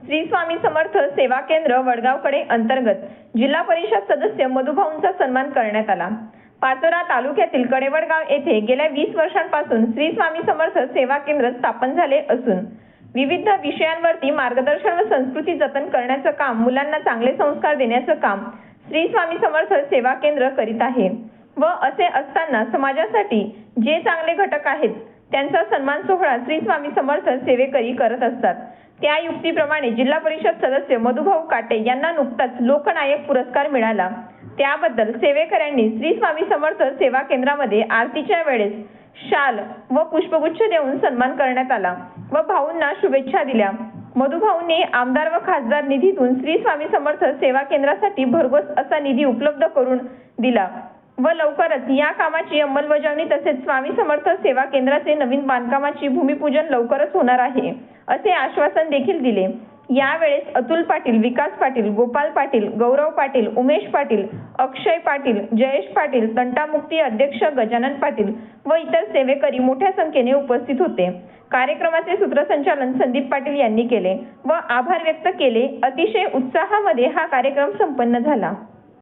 श्री स्वामी समर्थ सेवा केंद्र वडगावकडे अंतर्गत जिल्हा परिषद सदस्य मधुभाऊंचा सन्मान करण्यात आला. पाचोरा तालुक्यातील कडेवडगाव येथे गेल्या वीस वर्षांपासून श्री स्वामी समर्थ सेवा केंद्र स्थापन झाले असून विविध विषयांवरती मार्गदर्शन व संस्कृती जतन करण्याचं काम मुलांना चांगले संस्कार देण्याचं काम श्री स्वामी समर्थ सेवा केंद्र करीत आहे व असे असताना समाजासाठी जे चांगले घटक आहेत त्यांचा सन्मान सोहळा श्री स्वामी समर्थ सेवेकरी करत असतात. त्या युक्तीप्रमाणे जिल्हा परिषद सदस्य मधुभाऊ काटे यांना नुकताच लोकनायक पुरस्कार मिळाला. त्याबद्दल सेवेकऱ्यांनी श्री स्वामी समर्थ सेवा केंद्रामध्ये आरतीच्या वेळेस शाल व पुष्पगुच्छ देऊन सन्मान करण्यात आला व भाऊंना शुभेच्छा दिल्या. मधुभाऊंनी आमदार व खासदार निधीतून श्री स्वामी समर्थ सेवा केंद्रासाठी भरघोस असा निधी उपलब्ध करून दिला व लवकरच या कामाची अंमलबजावणी तसेच स्वामी समर्थ सेवा केंद्राचे नवीन बांधकामाची भूमिपूजन लवकरच होणार आहे. असे आश्वासन देखील दिले. यावेळेस अतुल पाटील विकास पाटील गोपाल पाटील गौरव पाटील उमेश पाटील अक्षय पाटील जयेश पाटील तंटामुक्ती अध्यक्ष गजानन पाटील व इतर सेवेकरी मोठ्या संख्येने उपस्थित होते. कार्यक्रमाचे सूत्रसंचालन संदीप पाटील यांनी केले व आभार व्यक्त केले. अतिशय उत्साहामध्ये हा कार्यक्रम संपन्न झाला.